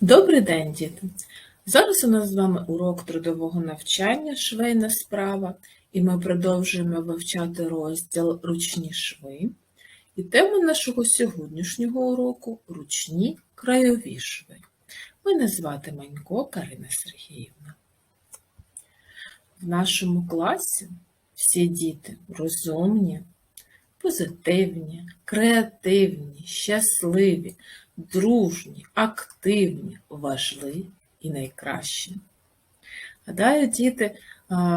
Добрий день, діти! Зараз у нас з вами урок трудового навчання швейна справа, і ми продовжуємо вивчати розділ ручні шви. І тема нашого сьогоднішнього уроку ручні крайові шви. Мене звати Манько Карина Сергіївна. В нашому класі всі діти розумні, позитивні, креативні, щасливі, дружні, активні, важливі і найкращі. Гадаю, діти,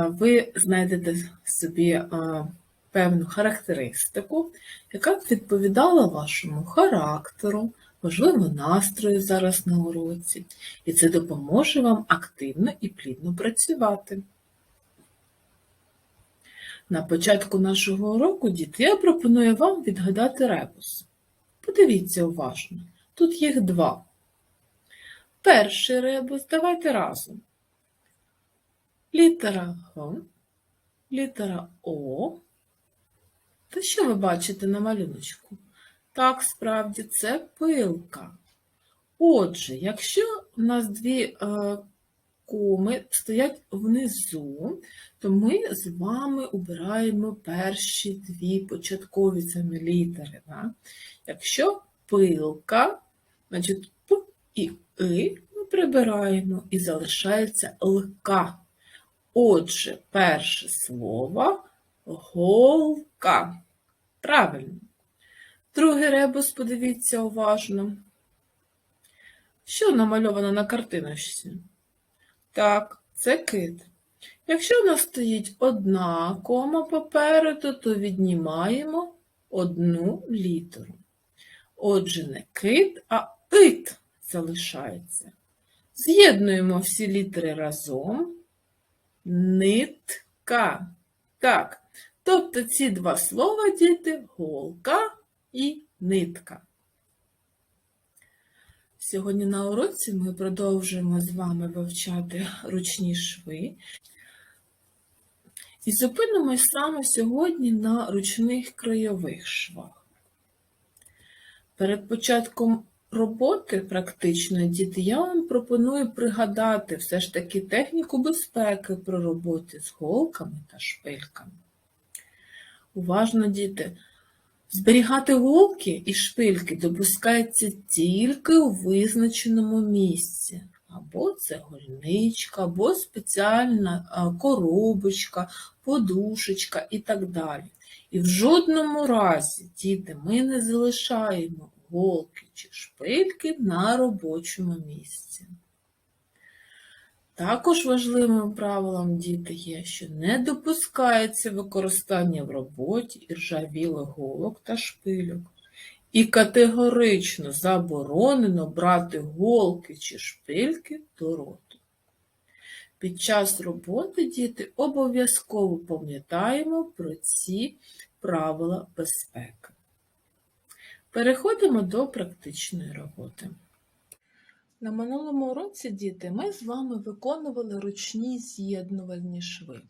ви знайдете собі певну характеристику, яка б відповідала вашому характеру, можливо, настрою зараз на уроці, і це допоможе вам активно і плідно працювати. На початку нашого уроку, діти, я пропоную вам відгадати ребус. Подивіться уважно, тут їх два. Перший ребус давайте разом. Літера Г, літера О. Та що ви бачите на малюночку? Так, справді, це пилка. Отже, якщо у нас дві е, коми стоять внизу, то ми з вами обираємо перші дві початкові саме літери. Да? Якщо пилка, значить П і И ми прибираємо і залишається лка. Отже, перше слово голка. Правильно. Другий ребус, подивіться уважно. Що намальовано на картиночці? Так, це кит. Якщо в нас стоїть одна кома попереду, то віднімаємо одну літеру. Отже, не кит, а ит залишається. З'єднуємо всі літери разом. Нитка. Так. Тобто ці два слова, діти, голка і нитка. Сьогодні на уроці ми продовжуємо з вами вивчати ручні шви. І зупинимось саме сьогодні на ручних крайових швах. Перед початком роботи практичної діти я вам пропоную пригадати все ж таки техніку безпеки при роботі з голками та шпильками. Уважно, діти, зберігати голки і шпильки допускається тільки у визначеному місці. Або це гольничка, або спеціальна коробочка, подушечка і так далі. І в жодному разі, діти, ми не залишаємо голки чи шпильки на робочому місці. Також важливим правилом діти є, що не допускається використання в роботі іржавілих голок та шпильок. І категорично заборонено брати голки чи шпильки до роту. Під час роботи діти обов'язково пам'ятаємо про ці правила безпеки. Переходимо до практичної роботи. На минулому уроці, діти, ми з вами виконували ручні з'єднувальні шви.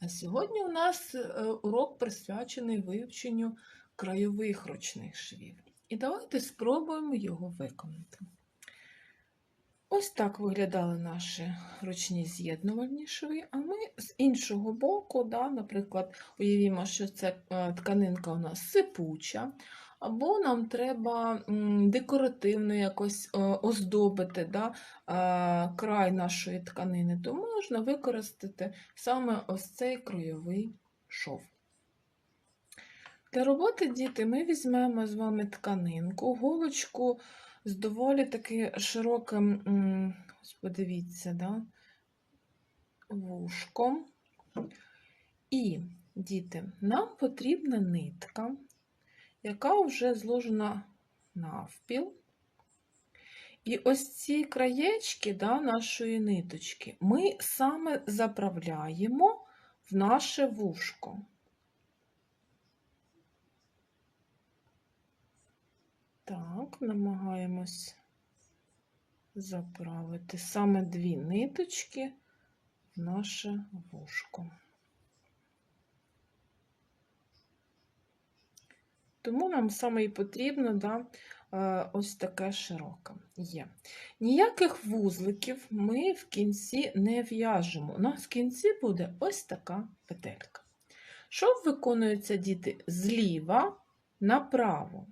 А сьогодні у нас е, урок присвячений вивченню крайових ручних швів. І давайте спробуємо його виконати. Ось так виглядали наші ручні з'єднувальні шви, а ми з іншого боку, да, наприклад, уявімо, що це е, тканинка у нас сипуча, або нам треба декоративно якось е, оздобити да, е, край нашої тканини, то можна використати саме ось цей кройовий шов. Для роботи, діти, ми візьмемо з вами тканинку, голочку з доволі таки широким, подивіться, да, вушком. І, діти, нам потрібна нитка, яка вже зложена навпіл. І ось ці краєчки да, нашої ниточки ми саме заправляємо в наше вушко. Так, намагаємось заправити саме дві ниточки в наше вушко. Тому нам саме і потрібно да, е, ось таке широке. Є. Ніяких вузликів ми в кінці не в'яжемо. У нас в кінці буде ось така петелька. Шов виконується діти зліва направо.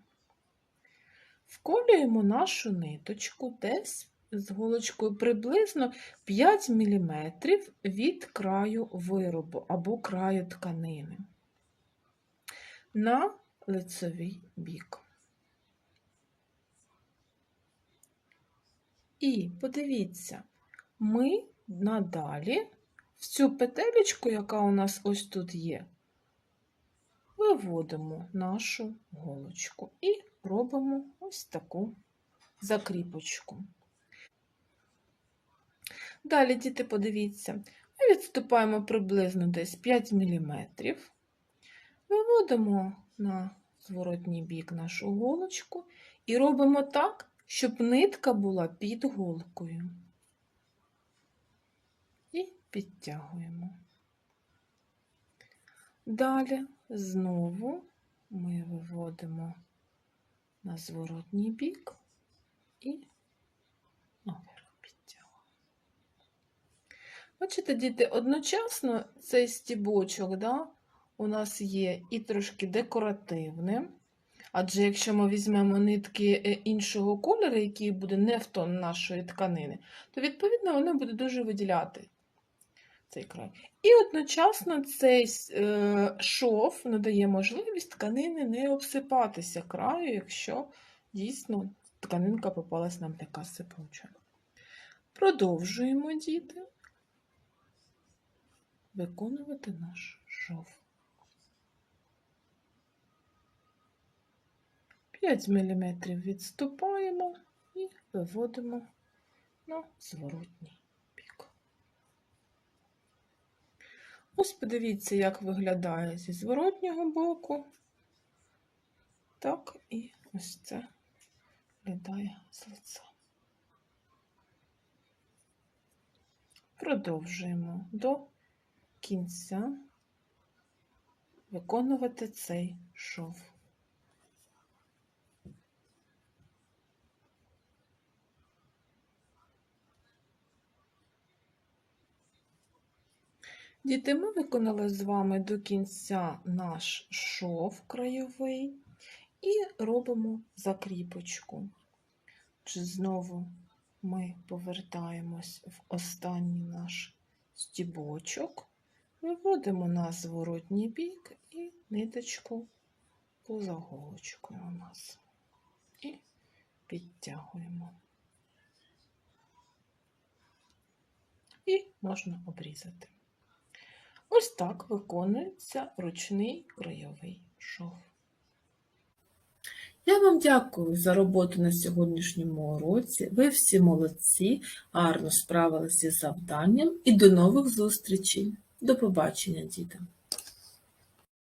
Вколюємо нашу ниточку десь з голочкою приблизно 5 мм від краю виробу або краю тканини на лицевий бік. І подивіться, ми надалі в цю петелечку, яка у нас ось тут є, виводимо нашу голочку і робимо ось таку закріпочку. Далі, діти, подивіться, ми відступаємо приблизно десь 5 мм, виводимо на зворотній бік нашу голочку і робимо так, щоб нитка була під голкою. І підтягуємо. Далі знову ми виводимо на зворотній бік і наверх підтягуємо. Бачите, діти, одночасно цей стібочок да, у нас є і трошки декоративним, адже якщо ми візьмемо нитки е, іншого кольору, який буде не в тон нашої тканини, то відповідно вони будуть дуже виділяти цей край. І одночасно цей е, шов надає можливість тканини не обсипатися краю, якщо дійсно тканинка попалась нам така сипуча. Продовжуємо, діти, виконувати наш шов. 5 мм відступаємо і виводимо на зворотній Ось подивіться, як виглядає зі зворотнього боку. Так, і ось це виглядає з лиця. Продовжуємо до кінця виконувати цей шов. Діти, ми виконали з вами до кінця наш шов краєвий і робимо закріпочку. Чи знову ми повертаємось в останній наш стібочок, виводимо на зворотній бік і ниточку поза голочкою у нас. І підтягуємо. І можна обрізати. Ось так виконується ручний крайовий шов. Я вам дякую за роботу на сьогоднішньому уроці. Ви всі молодці, гарно справилися з завданням і до нових зустрічей. До побачення, діти!